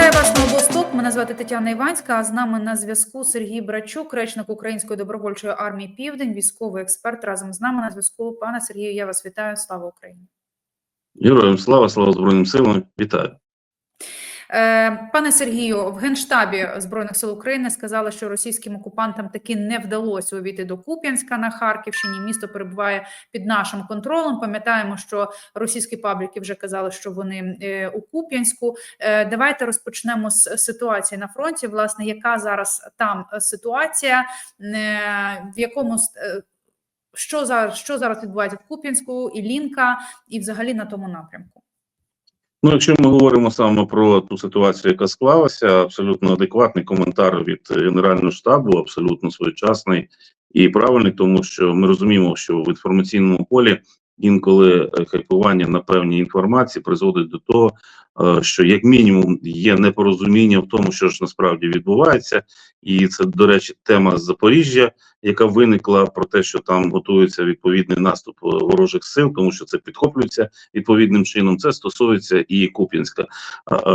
Вітаю вас на Восток. Мене звати Тетяна Іванська. А з нами на зв'язку Сергій Брачук, речник Української добровольчої армії Південь, військовий експерт. Разом з нами на зв'язку. Пане Сергію, я вас вітаю. Слава Україні. Героям слава, слава Збройним силам. Вітаю. Е, Пане Сергію, в Генштабі Збройних сил України сказали, що російським окупантам таки не вдалося увійти до Куп'янська на Харківщині. Місто перебуває під нашим контролем. Пам'ятаємо, що російські пабліки вже казали, що вони е, у Куп'янську. Е, Давайте розпочнемо з ситуації на фронті. Власне, яка зараз там ситуація, в якому що зараз, що зараз відбувається в Куп'янську, і Лінка, і взагалі на тому напрямку. Ну, якщо ми говоримо саме про ту ситуацію, яка склалася, абсолютно адекватний коментар від Генерального штабу, абсолютно своєчасний і правильний, тому що ми розуміємо, що в інформаційному полі інколи е, хайпування на певній інформації призводить до того, е, що як мінімум є непорозуміння в тому, що ж насправді відбувається, і це, до речі, тема з Запоріжжя, яка виникла про те, що там готується відповідний наступ е, ворожих сил, тому що це підхоплюється відповідним чином. Це стосується і Куп'янська.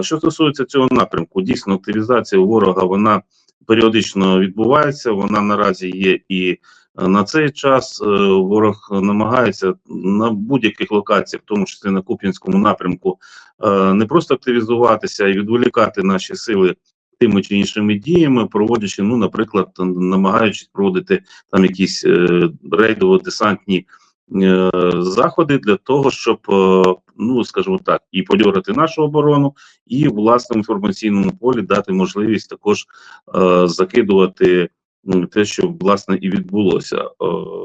Що стосується цього напрямку, дійсно активізація ворога вона періодично відбувається. Вона наразі є і е, на цей час е, ворог намагається на будь-яких локаціях, в тому числі на Куп'янському напрямку, е, не просто активізуватися і відволікати наші сили. Тими чи іншими діями, проводячи, ну, наприклад, намагаючись проводити там якісь е, рейдово-десантні е, заходи для того, щоб е, ну скажімо так, і подьорати нашу оборону, і власному інформаційному полі дати можливість також е, закидувати те, що власне і відбулося. Е,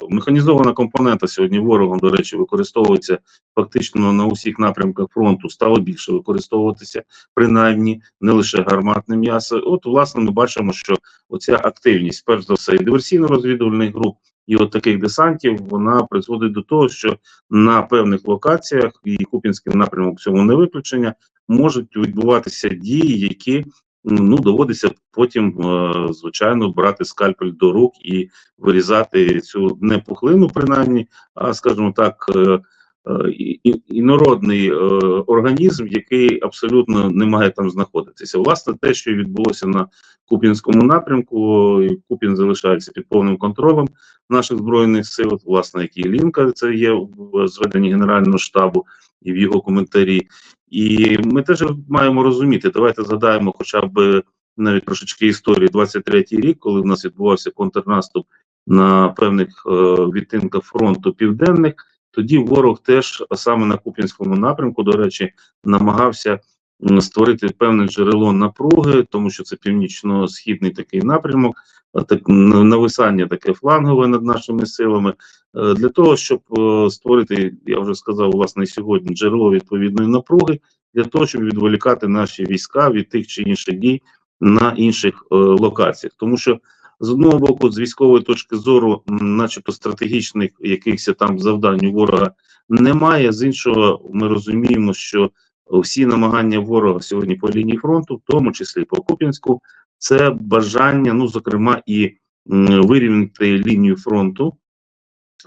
механізована компонента сьогодні ворогом, до речі, використовується фактично на усіх напрямках фронту, стало більше використовуватися, принаймні не лише гарматне м'ясо. От, власне, ми бачимо, що оця активність, перш за все, і диверсійно-розвідувальних груп. І от таких десантів вона призводить до того, що на певних локаціях і Купінський напрямок цьому не виключення можуть відбуватися дії, які ну доводиться потім, е, звичайно, брати скальпель до рук і вирізати цю не пухлину, принаймні, а скажімо так. е, е, Інородний організм, який абсолютно не має там знаходитися. Власне, те, що відбулося на Куп'янському напрямку, і Куп'ян залишається під повним контролем наших збройних сил, власне, як і Лінка, це є в зведенні Генерального штабу і в його коментарі. І ми теж маємо розуміти. Давайте згадаємо, хоча б навіть трошечки історії 23-й рік, коли в нас відбувався контрнаступ на певних е, відтинках фронту південних. Тоді ворог теж саме на Куп'янському напрямку, до речі, намагався створити певне джерело напруги, тому що це північно-східний такий напрямок, так нависання таке флангове над нашими силами, е, для того, щоб е, створити, я вже сказав, власне, сьогодні джерело відповідної напруги, для того, щоб відволікати наші війська від тих чи інших дій на інших е, локаціях, тому що з одного боку, з військової точки зору, начебто стратегічних якихось там завдань у ворога немає. З іншого, ми розуміємо, що всі намагання ворога сьогодні по лінії фронту, в тому числі по Куп'янську, це бажання, ну зокрема, і вирівняти лінію фронту,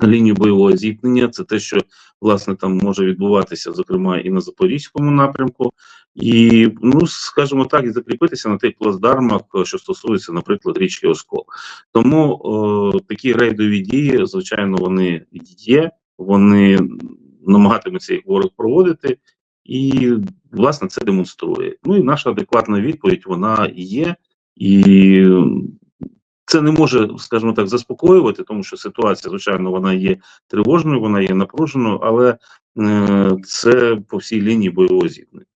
лінію бойового зіткнення. Це те, що власне там може відбуватися, зокрема, і на запорізькому напрямку, і ну скажімо так, і закріпитися на тих плацдармах, що стосується, наприклад, річки Оскол. Тому о, такі рейдові дії, звичайно, вони є, вони намагатимуться їх ворог проводити, і власне це демонструє. Ну і наша адекватна відповідь вона є, і це не може, скажімо так, заспокоювати, тому що ситуація, звичайно, вона є тривожною, вона є напруженою, але е, це по всій лінії бойового зіткнення.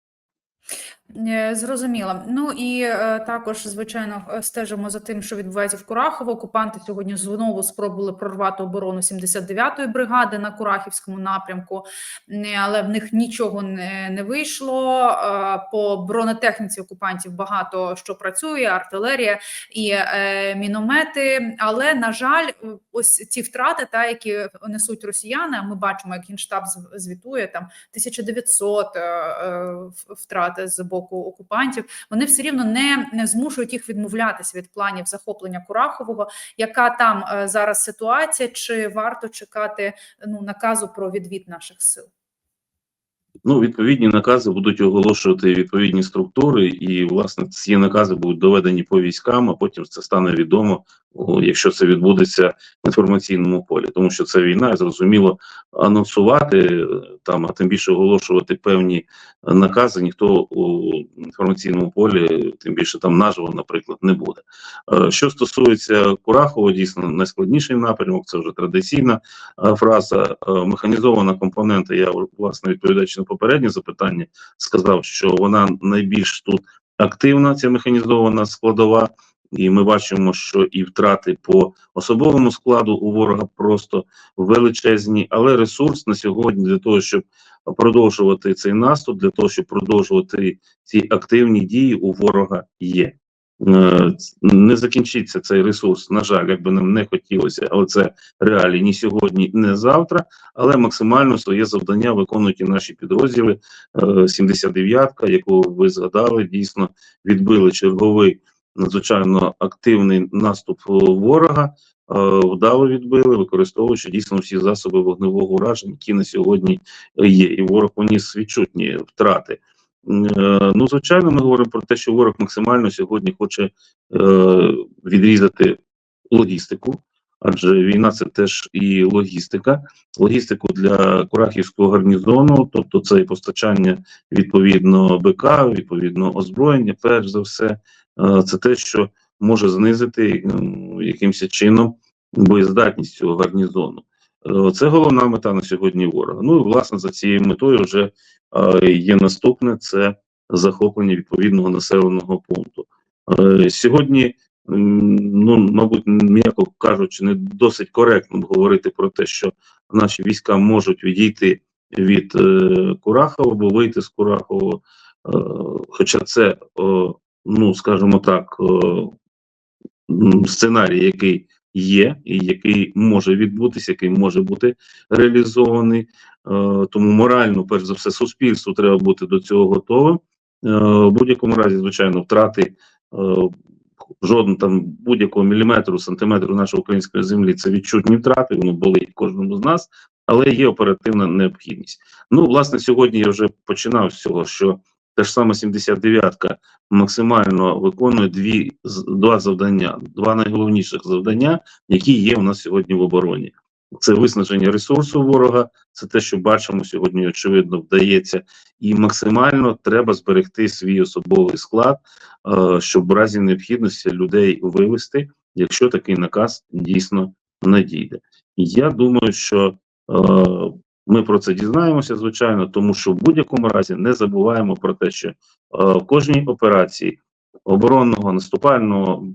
Е, Зрозуміло. Ну і е, також, звичайно, е, стежимо за тим, що відбувається в Курахово. Окупанти сьогодні знову спробували прорвати оборону 79-ї бригади на Курахівському напрямку, Е, але в них нічого не, не вийшло. По бронетехніці окупантів багато що працює, артилерія і е, міномети. Але на жаль, ось ці втрати, та які несуть росіяни. Ми бачимо, як генштаб звітує там 1900 е, е, втрати з боку окупантів. Вони все рівно не, не змушують їх відмовлятися від планів захоплення Курахового. Яка там е, зараз ситуація? Чи варто чекати ну наказу про відвід наших сил? Ну, відповідні накази будуть оголошувати відповідні структури, і власне ці накази будуть доведені по військам, а потім це стане відомо, якщо це відбудеться в інформаційному полі, тому що це війна, зрозуміло, анонсувати е, там, а тим більше оголошувати певні накази, ніхто у інформаційному полі, тим більше там наживо, наприклад, не буде. Е, Що стосується Курахова, дійсно найскладніший напрямок, це вже традиційна е, фраза. Механізована компонента. Я власне відповідаючи на попереднє запитання, сказав, що вона найбільш тут активна, ця механізована складова. І ми бачимо, що і втрати по особовому складу у ворога просто величезні, але ресурс на сьогодні для того, щоб продовжувати цей наступ, для того, щоб продовжувати ці активні дії, у ворога є. Е, Не закінчиться цей ресурс, на жаль, як би нам не хотілося, але це реалії ні сьогодні, ні завтра. Але максимально своє завдання виконують і наші підрозділи. Е, 79-ка, яку ви згадали, дійсно відбили черговий надзвичайно активний наступ е, ворога. е, Вдало відбили, використовуючи дійсно всі засоби вогневого ураження, які на сьогодні є, і ворог поніс відчутні втрати. Е, Ну, звичайно, ми говоримо про те, що ворог максимально сьогодні хоче відрізати логістику, адже війна це теж і логістика. Логістику для Курахівського гарнізону, тобто це і постачання відповідно БК, відповідно озброєння, перш за все, це те, що може знизити м, якимось чином боєздатність цього гарнізону. Е, Це головна мета на сьогодні ворога. Ну і власне за цією метою вже е, є наступне це захоплення відповідного населеного пункту. Е, Сьогодні, ну мабуть, м'яко кажучи, не досить коректно говорити про те, що наші війська можуть відійти від е, Курахова або вийти з Курахова, е, хоча це, е, ну скажімо так, е, сценарій, який є, і який може відбутися, який може бути реалізований. Е, Тому морально, перш за все, суспільству треба бути до цього готовим. Е, В будь-якому разі, звичайно, втрати жодного там будь-якого міліметру, сантиметру нашої української землі це відчутні втрати, воно болить кожному з нас, але є оперативна необхідність. Ну, власне, сьогодні я вже починав з цього, що та ж сама 79-ка максимально виконує дві два завдання, два найголовніших завдання, які є у нас сьогодні в обороні. Це виснаження ресурсу ворога, це те, що бачимо сьогодні, очевидно, вдається, і максимально треба зберегти свій особовий склад, е, щоб в разі необхідності людей вивести, якщо такий наказ дійсно надійде. Я думаю, що е, ми про це дізнаємося, звичайно, тому що в будь-якому разі не забуваємо про те, що е, в кожній операції оборонного, наступального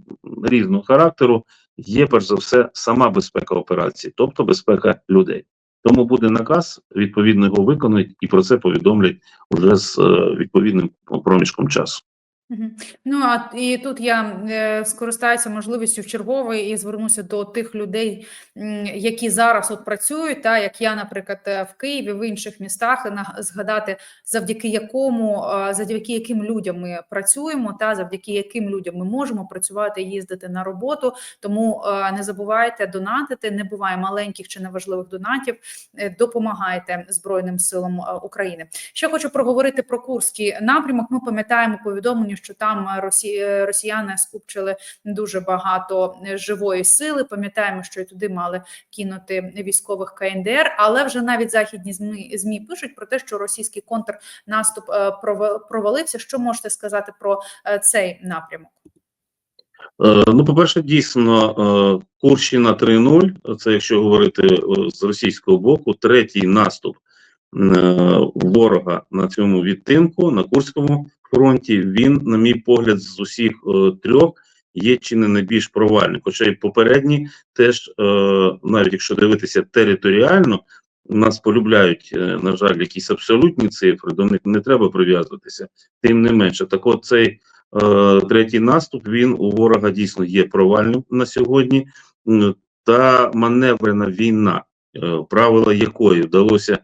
різного характеру є перш за все сама безпека операції, тобто безпека людей. Тому буде наказ, відповідно його виконують, і про це повідомлять уже з е, відповідним проміжком часу. Ну а і тут я е, скористаюся можливістю в черговий і звернуся до тих людей, які зараз от працюють, та як я, наприклад, е, в Києві, в інших містах, на згадати завдяки якому е, завдяки яким людям ми працюємо, та завдяки яким людям ми можемо працювати, їздити на роботу. Тому не забувайте донатити. Не буває маленьких чи неважливих донатів. Допомагайте Збройним силам України. Ще хочу проговорити про Курський напрямок. Ми пам'ятаємо повідомлення, що там е, росі... е, росіяни скупчили дуже багато е, живої сили. Пам'ятаємо, що і туди мали кинути військових КНДР, але вже навіть західні змі змі пишуть про те, що російський контрнаступ провалився. Що можете сказати про цей напрямок? Ну, по-перше, дійсно, е, Курщина 3.0, це якщо говорити з російського боку, третій наступ ворога на цьому відтинку на Курському фронті. Він, на мій погляд, з усіх е, трьох є чи не найбільш провальним. Хоча й попередні теж, е, навіть якщо дивитися територіально, нас полюбляють, е, на жаль, якісь абсолютні цифри, до них не треба прив'язуватися. Тим не менше, так от цей е, третій наступ він у ворога дійсно є провальним на сьогодні. Та маневрена війна, е, правила якої вдалося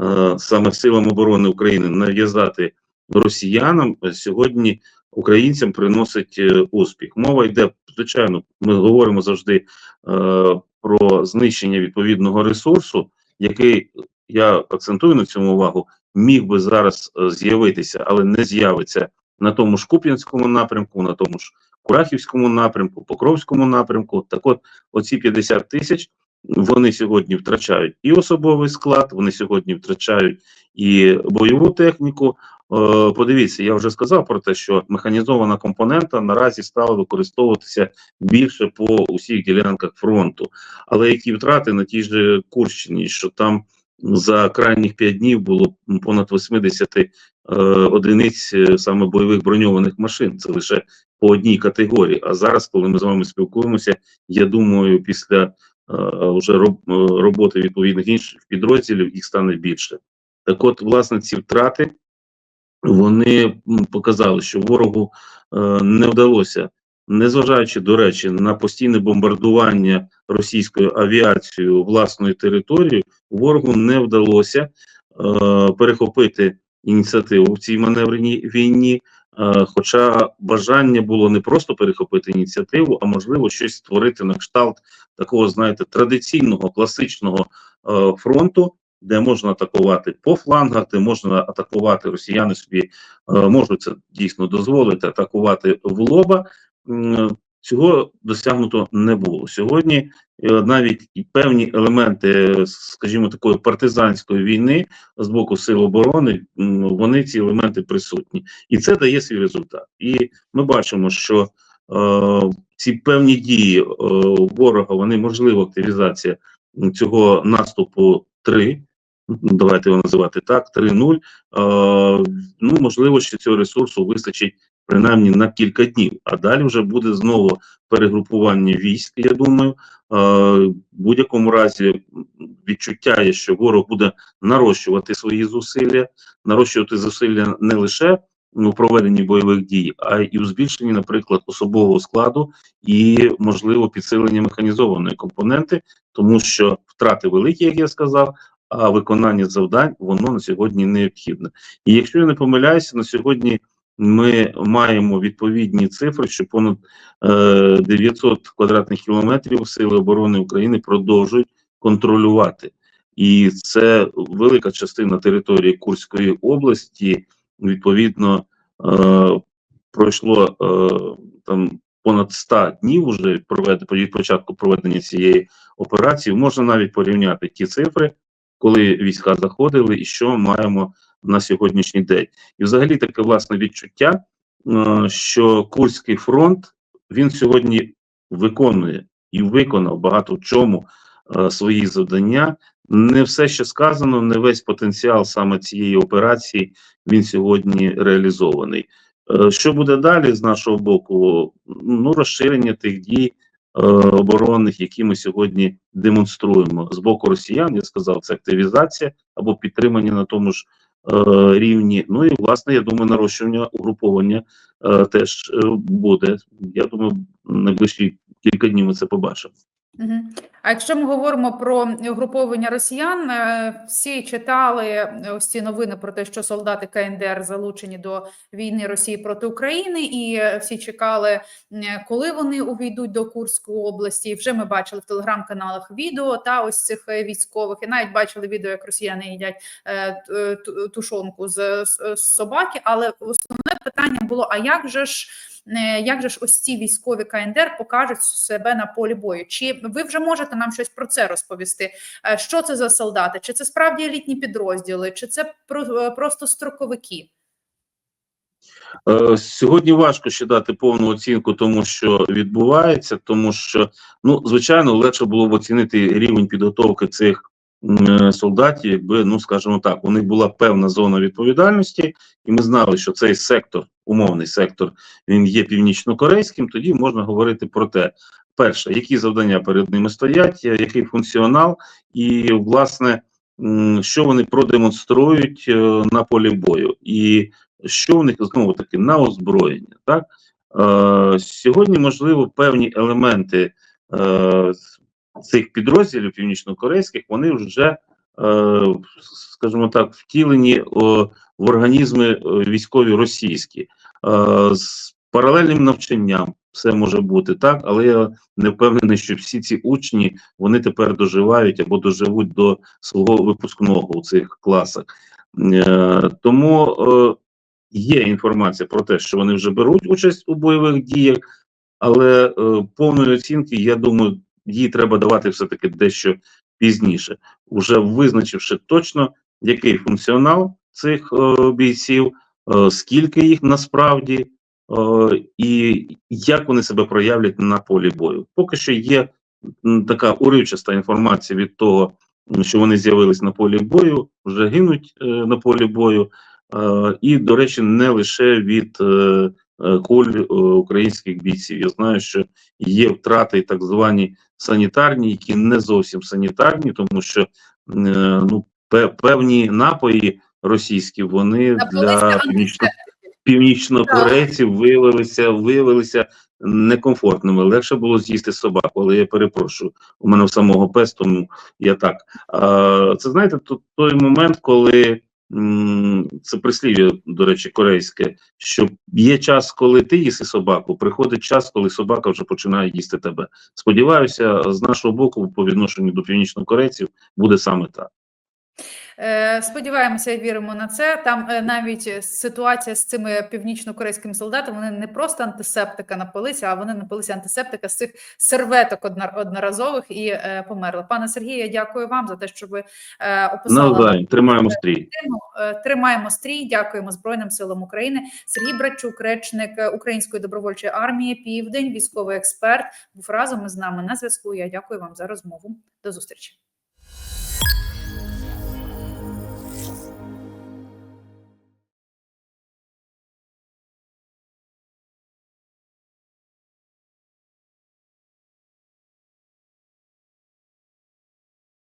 е, саме силам оборони України нав'язати росіянам, е, сьогодні українцям приносить е, успіх. Мова йде, звичайно, ми говоримо завжди е, про знищення відповідного ресурсу, який я акцентую на цьому увагу, міг би зараз е, з'явитися, але не з'явиться на тому ж Куп'янському напрямку, на тому ж Курахівському напрямку, Покровському напрямку. Так от, оці 50 тисяч вони сьогодні втрачають і особовий склад, вони сьогодні втрачають і бойову техніку. Е, Подивіться, я вже сказав про те, що механізована компонента наразі стала використовуватися більше по усіх ділянках фронту. Але які втрати на тій же Курщині, що там за крайніх 5 днів було понад 80 е, одиниць е, саме бойових броньованих машин. Це лише по одній категорії. А зараз, коли ми з вами спілкуємося, я думаю, після е, вже роботи відповідних інших підрозділів їх стане більше. Так от, власне, ці втрати вони показали, що ворогу е, не вдалося, незважаючи, до речі, на постійне бомбардування російською авіацією власної території, ворогу не вдалося е, перехопити ініціативу в цій маневреній війні. Е, Хоча бажання було не просто перехопити ініціативу, а можливо щось створити на кшталт такого, знаєте, традиційного класичного е, фронту, де можна атакувати по флангах, де можна атакувати росіяни собі е, можуть це дійсно дозволити, атакувати в лоба. Цього досягнуто не було сьогодні. е, Навіть певні елементи, скажімо, такої партизанської війни з боку сил оборони, вони ці елементи присутні, і це дає свій результат. І ми бачимо, що е, ці певні дії е, ворога, вони можливо активізація цього наступу 3, давайте його називати так, 3-0. Е, ну можливо, що цього ресурсу вистачить принаймні на кілька днів. А далі вже буде знову перегрупування військ. Я думаю, в будь-якому разі відчуття є, що ворог буде нарощувати свої зусилля, нарощувати зусилля не лише у проведенні бойових дій, а й у збільшенні, наприклад, особового складу і можливо підсилення механізованої компоненти, тому що втрати великі, як я сказав. А виконання завдань воно на сьогодні необхідне. І якщо я не помиляюся, на сьогодні ми маємо відповідні цифри, що понад е, 900 квадратних кілометрів Сили оборони України продовжують контролювати. І це велика частина території Курської області. Відповідно, е, пройшло е, там понад 100 днів уже провед, від початку проведення цієї операції. Можна навіть порівняти ті цифри, коли війська заходили, і що маємо на сьогоднішній день. І взагалі таке власне відчуття, е, що Курський фронт він сьогодні виконує і виконав багато в чому е, свої завдання. Не все, що сказано, не весь потенціал саме цієї операції він сьогодні реалізований. Е, Що буде далі з нашого боку? Ну, розширення тих дій оборонних, які ми сьогодні демонструємо з боку росіян. Я сказав, це активізація або підтримання на тому ж е, рівні. Ну і власне, я думаю, нарощування угруповання е, теж е, буде. Я думаю, найближчі кілька днів ми це побачимо. Мгм. А якщо ми говоримо про угруповання росіян, е, всі читали е, ось ці новини про те, що солдати КНДР залучені до війни Росії проти України, і е, всі чекали, коли вони увійдуть до Курської області. Вже ми бачили в телеграм-каналах відео та ось цих військових, і навіть бачили відео, як росіяни їдять ту- тушонку з, собаки. Але основне питання було: а як же ж? як же ж ось ці військові КНДР покажуть себе на полі бою? Чи ви вже можете нам щось про це розповісти? Е, Що це за солдати? Чи це справді елітні підрозділи, чи це е, просто строковики? Е, Сьогодні важко ще дати повну оцінку тому, що відбувається, тому що ну звичайно легше було б оцінити рівень підготовки цих солдатів, якби ну скажімо так, у них була певна зона відповідальності, і ми знали, що цей сектор, умовний сектор, він є північно-корейським. Тоді можна говорити про те, перше, які завдання перед ними стоять, е, який функціонал, і власне що вони продемонструють е, на полі бою. І що в них знову таки на озброєння. Так е, сьогодні можливо певні елементи цих підрозділів північно-корейських вони вже, скажімо так, втілені в організми військові російські паралельним навчанням. Все може бути так, але я не впевнений, що всі ці учні вони тепер доживають або доживуть до свого випускного у цих класах. Е, Тому е, є інформація про те, що вони вже беруть участь у бойових діях, але е, повної оцінки, я думаю, їй треба давати все-таки дещо пізніше, уже визначивши точно, який функціонал цих бійців, скільки їх насправді, і як вони себе проявлять на полі бою. Поки що є така уривчаста інформація від того, що вони з'явились на полі бою, вже гинуть е, на полі бою, е, і, до речі, не лише від е, е, е, українських бійців. Я знаю, що є втрати так звані санітарні, які не зовсім санітарні, тому що е, ну, пе- певні напої російські вони для північно північнокорейців виявилися виявилися некомфортними. Легше було з'їсти собаку, але я перепрошую. У мене в самого пес, тому я так. А, це знаєте, то, той момент, коли м, це прислів'я, до речі, корейське, що є час, коли ти їси собаку, приходить час, коли собака вже починає їсти тебе. Сподіваюся, з нашого боку, по відношенню до північнокорейців, буде саме так. Е, Сподіваємося віримо на це. Там е, навіть ситуація з цими північно-корейськими солдатами вони не просто антисептика напилися, а вони напилися антисептика з цих серветок одноразових і е, померли. Пане Сергію, я дякую вам за те, що ви описали Навзаєм, тримаємо стрій. Тримаємо стрій. Дякуємо Збройним силам України. Сергій Братчук, речник Української добровольчої армії, Південь, військовий експерт, був разом із нами на зв'язку. Я дякую вам за розмову. До зустрічі.